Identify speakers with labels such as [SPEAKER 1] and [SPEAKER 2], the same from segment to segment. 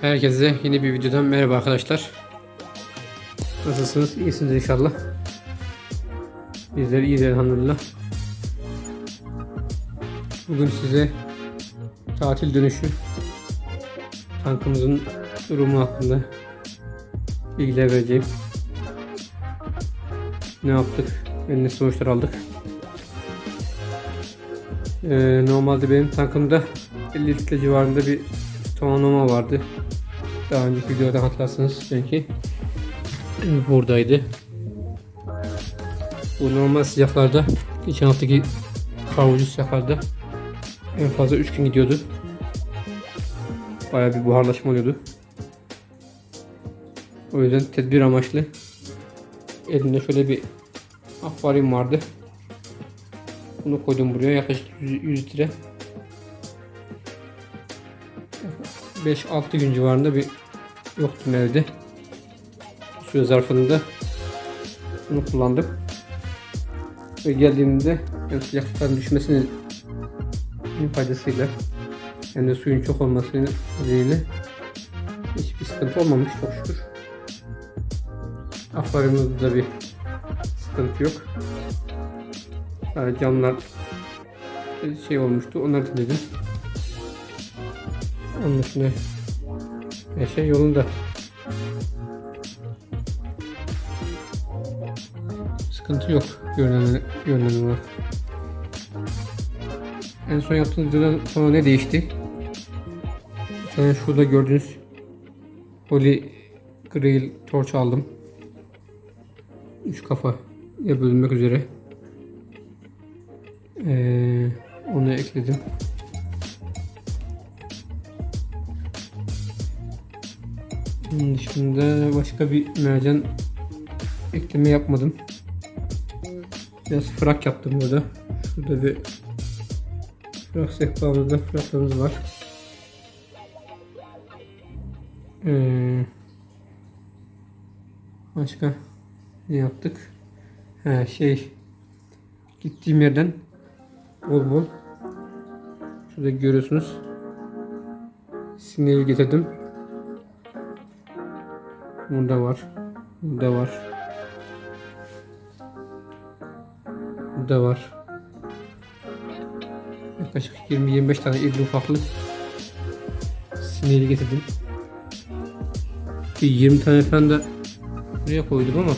[SPEAKER 1] Herkese yeni bir videodan merhaba arkadaşlar. Nasılsınız? İyisiniz inşallah. Bizler iyiyiz elhamdülillah. Bugün size tatil dönüşü tankımızın durumu hakkında bilgiler vereceğim. Ne yaptık ve ne sonuçlar aldık. Ee, normalde benim tankımda 50 litre civarında bir tonlama vardı. Daha önceki videoda hatırlarsınız belki. Buradaydı. Bu normal sıcaklarda geçen haftaki kavurucu sıcaklarda en fazla 3 gün gidiyordu. Bayağı bir buharlaşma oluyordu. O yüzden tedbir amaçlı elimde şöyle bir akvaryum vardı. Bunu koydum buraya yaklaşık 100, 100 litre. 5-6 gün civarında bir yoktum evde. Bu süre zarfında bunu kullandım. Ve geldiğimde hem sıcaklıkların düşmesinin faydasıyla hem de suyun çok olması nedeniyle hiçbir sıkıntı olmamış çok şükür. Akvaryumumuzda bir sıkıntı yok. Yani camlar şey olmuştu. Onları temizledim. Onun dışında her şey yolunda. Sıkıntı yok görünen, görünen olarak. En son yaptığımız videodan sonra ne değişti? Tane şurada gördüğünüz Holy Grail torç aldım. Üç kafa bölünmek üzere. Ee, onu ekledim. Bunun dışında başka bir mercan ekleme yapmadım. Biraz frak yaptım burada. Şurada bir frak sehpamızda fraklarımız var. Ee, başka ne yaptık? Ha, şey gittiğim yerden bol şurada görüyorsunuz sinyali getirdim. Burada var. Burada var. Burada var. Yaklaşık 20-25 tane irli ufaklı sinyali getirdim. Bir 20 tane falan da buraya koydum ama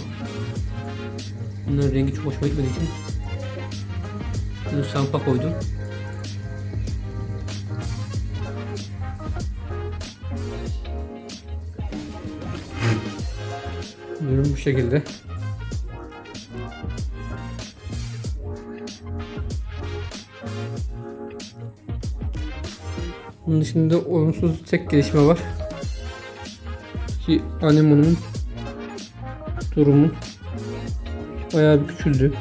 [SPEAKER 1] bunların rengi çok hoşuma gitmediği için bunu sampa koydum. Durum bu şekilde. Bunun dışında olumsuz tek gelişme var. Ki anemonumun durumu bayağı bir küçüldü.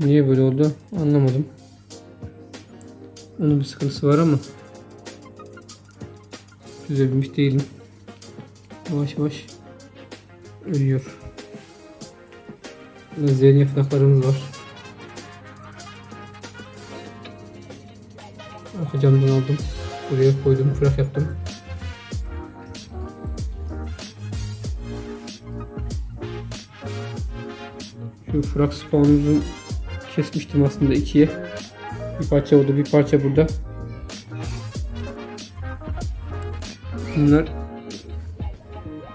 [SPEAKER 1] Niye böyle oldu anlamadım. Onun bir sıkıntısı var ama çözebilmiş değilim. Yavaş yavaş ölüyor. Zehirli yapraklarımız var. Arka camdan aldım. Buraya koydum. Fırak yaptım. Şu frak spawnumuzu kesmiştim aslında ikiye. Bir parça orada bir parça burada. Bunlar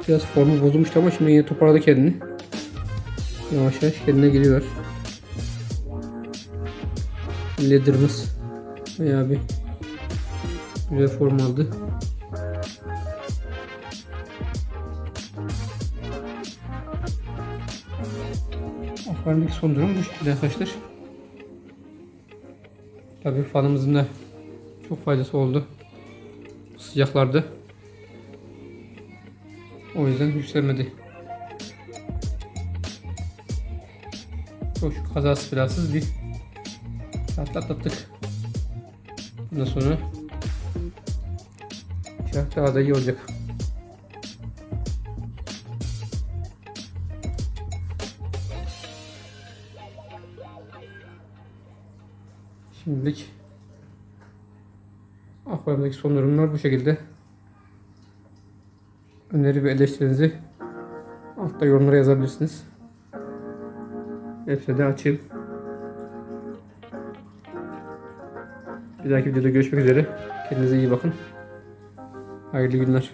[SPEAKER 1] biraz formu bozulmuştu ama şimdi yine toparladı kendini. Yavaş yavaş kendine geliyor. Leather'ımız bayağı bir güzel form aldı. Akvaryumdaki son durum bu şekilde arkadaşlar. Tabii fanımızın da çok faydası oldu. Sıcaklarda. O yüzden yükselmedi. Çok şükür kazası belasız bir atlattık. Bundan sonra inşallah daha da iyi olacak. Şimdilik akvaryumdaki son durumlar bu şekilde. öneri ve eleştirinizi altta yorumlara yazabilirsiniz. Hepsini de açayım. Bir dahaki videoda görüşmek üzere. Kendinize iyi bakın. Hayırlı günler.